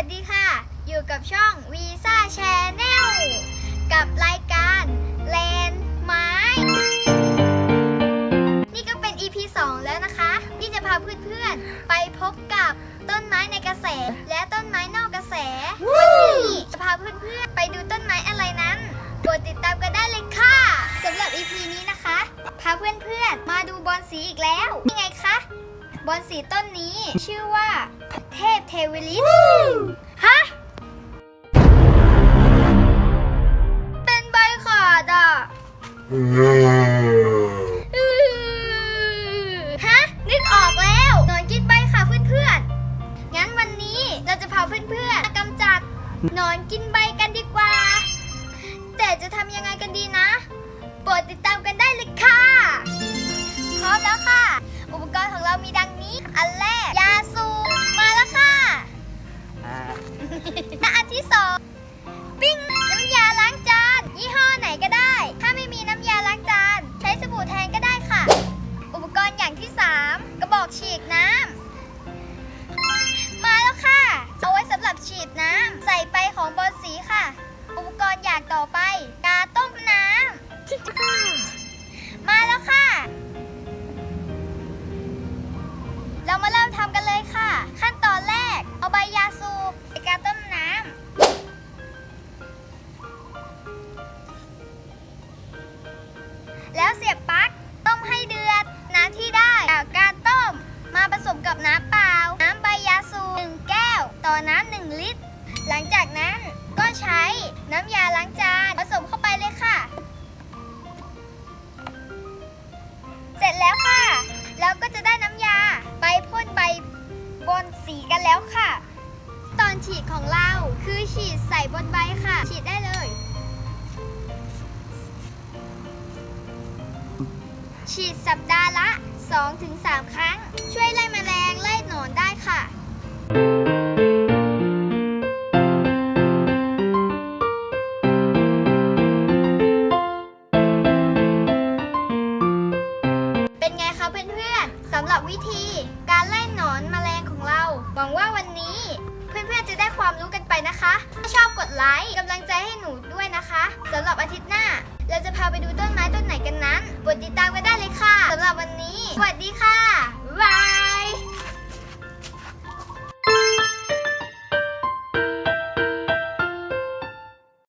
วัสดีค่ะ อยู่กับช่องวีซ่าแชนแนลกับรายการแลนไม้ นี่ก็เป็น EP 2 แล้วนะคะ ที่จะพาเพื่อนๆ ไปพบกับต้นไม้ในกระแส และต้นไม้นอกกระแส วันนี้จะพาเพื่อนๆ ไปดูต้นไม้อะไรนั้นโปรดติดตามกันได้เลยค่ะสำหรับ EP นี้นะคะ พาเพื่อนๆ มาดูบอลสีอีกแล้วนี่ไงคะ บอลสีต้นนี้ ชื่อว่าเทพเทวลิตฮะ เป็นใบขาดอะ ฮะ นึกออกแล้วหนอนกินใบค่ะเพื่อนๆ งั้นวันนี้เราจะพาเพื่อนๆมากำจัดหนอนกินใบกันดีกว่า แต่จะทำยังไงกันดีนะ โปรดติดตามกันได้เลยค่ะ ปกรณ์อย่างต่อไป กาต้มน้ำ มาแล้วค่ะ หลังจากนั้นก็ใช้น้ำยาล้างจานผสมเข้าไปเลยค่ะ เสร็จแล้วค่ะ เราก็จะได้น้ำยาใบพ่นใบบนสีกันแล้วค่ะ ตอนฉีดของเราคือฉีดใส่บนใบค่ะ ฉีดได้เลย ฉีดสัปดาห์ละ 2-3 ครั้ง ช่วยไล่แมลง เป็นไงคะเพื่อนๆสำหรับวิธีการไล่หนอนแมลงของเรา หวังว่าวันนี้เพื่อนๆจะได้ความรู้กันไปนะคะ ถ้าชอบกดไลค์กำลังใจให้หนูด้วยนะคะสำหรับอาทิตย์หน้า เราจะพาไปดูต้นไม้ต้นไหนกันนั้นกดติดตามกันได้เลยค่ะสำหรับวันนี้ สวัสดีค่ะ